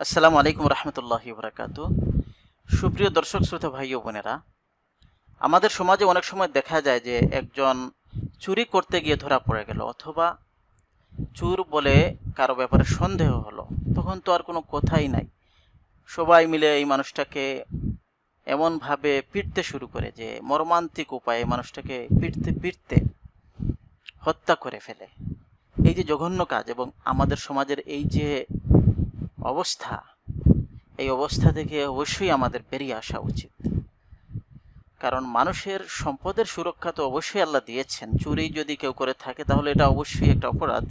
আসসালামু আলাইকুম রহমতুল্লাহি বরাকাতু সুপ্রিয় দর্শক, শ্রোতা ভাই ও বোনেরা, আমাদের সমাজে অনেক সময় দেখা যায় যে একজন চুরি করতে গিয়ে ধরা পড়ে গেল অথবা চুর বলে কারও ব্যাপারে সন্দেহ হলো, তখন তো আর কোনো কথাই নাই। সবাই মিলে এই মানুষটাকে এমনভাবে পিটতে শুরু করে যে মর্মান্তিক উপায়ে মানুষটাকে পিটতে পিটতে হত্যা করে ফেলে। এই যে জঘন্য কাজ এবং আমাদের সমাজের এই যে অবস্থা। এই অবস্থা থেকে অবশ্যই আমাদের বেরিয়ে আসা উচিত। কারণ মানুষের সম্পদের সুরক্ষা তো অবশ্যই আল্লাহ দিয়েছেন। চুরি যদি কেউ করে থাকে, তাহলে এটা অবশ্যই একটা অপরাধ।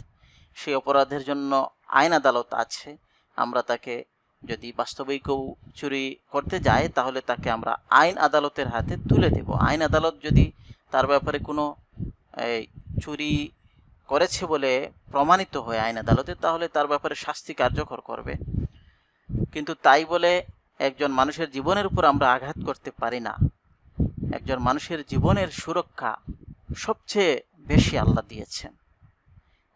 সেই অপরাধের জন্য আইন আদালত আছে। আমরা তাকে যদি বাস্তবেই চুরি করতে যায় তাহলে তাকে আমরা আইন আদালতের হাতে তুলে দেব। আইন আদালত যদি তার ব্যাপারে কোনো চুরি করেছে বলে প্রমাণিত হয় আইন আদালতে, তাহলে তার ব্যাপারে শাস্তি কার্যকর করবে। কিন্তু তাই বলে একজন মানুষের জীবনের উপর আমরা আঘাত করতে পারি না। একজন মানুষের জীবনের সুরক্ষা সবচেয়ে বেশি আল্লাহ দিয়েছেন।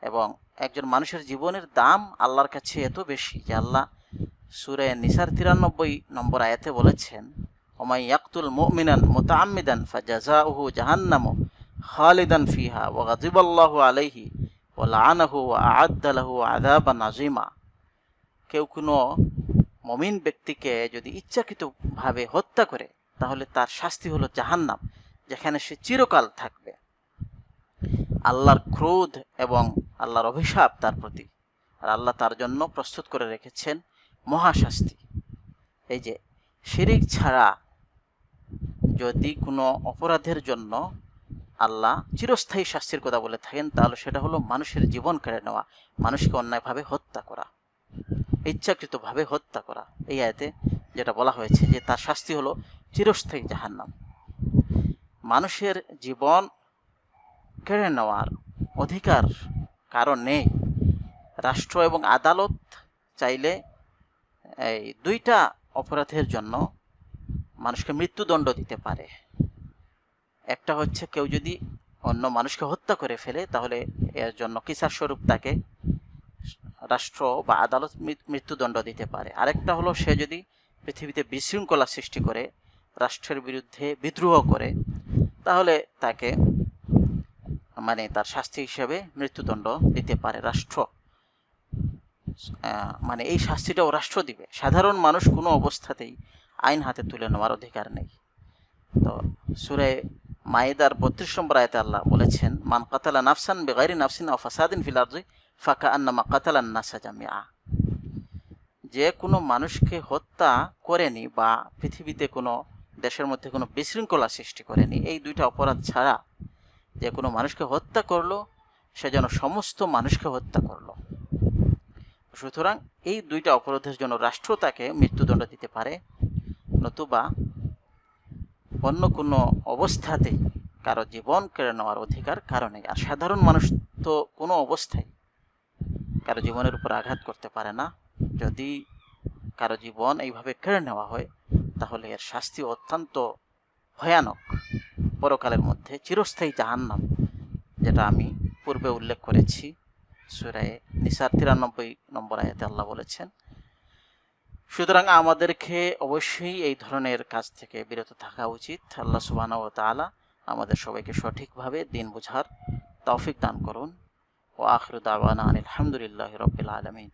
এবং একজন মানুষের জীবনের দাম আল্লাহর কাছে এত বেশি যে আল্লাহ সুরে নিসার তিরানব্বই নম্বর আয়াতে বলেছেন, ওমাই ইয়াকতুল মুমিনান মুতাআম্মিদান ফাজাজাউহু জাহান্নামু। খালিদান ফিহা ও গাযিবাল্লাহু আলাইহি ওয়া লাআনাহু ওয়া আ'আদ্দা লাহু আযাবান আযীমা। কেউ কোনো মমিন ব্যক্তিকে যদি ইচ্ছাকৃতভাবে হত্যা করে, তাহলে তার শাস্তি হলো জাহান্নাম, যেখানে সে চিরকাল থাকবে। আল্লাহর ক্রোধ এবং আল্লাহর অভিশাপ তার প্রতি, আর আল্লাহ তার জন্য প্রস্তুত করে রেখেছেন মহাশাস্তি। এই যে, শিরিক ছাড়া যদি কোনো অপরাধের জন্য আল্লাহ চিরস্থায়ী শাস্তির কথা বলে থাকেন, তাহলে সেটা হলো মানুষের জীবন কেড়ে নেওয়া, মানুষকে অন্যায়ভাবে হত্যা করা, ইচ্ছাকৃতভাবে হত্যা করা। এই আয়তে যেটা বলা হয়েছে যে তার শাস্তি হলো চিরস্থায়ী জাহান্নাম। মানুষের জীবন কেড়ে নেওয়ার অধিকার কারণ নেই। রাষ্ট্র এবং আদালত চাইলে এই দুইটা অপরাধের জন্য মানুষকে মৃত্যুদণ্ড দিতে পারে। একটা হচ্ছে কেউ যদি অন্য মানুষকে হত্যা করে ফেলে, তাহলে এর জন্য কিসার স্বরূপ তাকে রাষ্ট্র বা আদালত মৃত্যুদণ্ড দিতে পারে। আরেকটা হলো, সে যদি পৃথিবীতে বিশৃঙ্খলা সৃষ্টি করে, রাষ্ট্রের বিরুদ্ধে বিদ্রোহ করে, তাহলে তাকে মানে তার শাস্তি হিসেবে মৃত্যুদণ্ড দিতে পারে রাষ্ট্র। মানে এই শাস্তিটাও রাষ্ট্র দিবে। সাধারণ মানুষ কোনো অবস্থাতেই আইন হাতে তুলে নেওয়ার অধিকার নেই। তো সুরে মায়েদার বত্রিশ নম্বর আয়তে আল্লাহ বলেছেন, মান কাতালা নাফসান বেগারি নাফসিন ও ফাসাদিন ফিলার্জি ফাঁকা আন্নামা কাতালান নাসা জামিয়া যে কোনো মানুষকে হত্যা করেনি বা পৃথিবীতে কোনো দেশের মধ্যে কোনো বিশৃঙ্খলা সৃষ্টি করেনি, এই দুইটা অপরাধ ছাড়া যে কোনো মানুষকে হত্যা করল, সে যেন সমস্ত মানুষকে হত্যা করল। সুতরাং এই দুইটা অপরাধের জন্য রাষ্ট্র তাকে মৃত্যুদণ্ড দিতে পারে, নতুবা অন্য কোনো অবস্থাতে কারও জীবন কেড়ে নেওয়ার অধিকার কারণে। আর সাধারণ মানুষ তো কোনো অবস্থায় কারও জীবনের উপর আঘাত করতে পারে না। যদি কারও জীবন এইভাবে কেড়ে নেওয়া হয়, তাহলে এর শাস্তি অত্যন্ত ভয়ানক। পরকালের মধ্যে চিরস্থায়ী জাহান্নাম, যেটা আমি পূর্বে উল্লেখ করেছি। সুরায় নিসার তিরানব্বই নম্বর আয়াতে আল্লাহ বলেছেন সুতরাং আমাদেরকে অবশ্যই এই ধরনের কাজ থেকে বিরত থাকা উচিত। আল্লাহ সুবাহ ও তালা আমাদের সবাইকে সঠিকভাবে দিন বোঝার তৌফিক দান করুন। ও আখরুদ আওয়ানা আলহামদুলিল্লাহ রবিল আলমিন।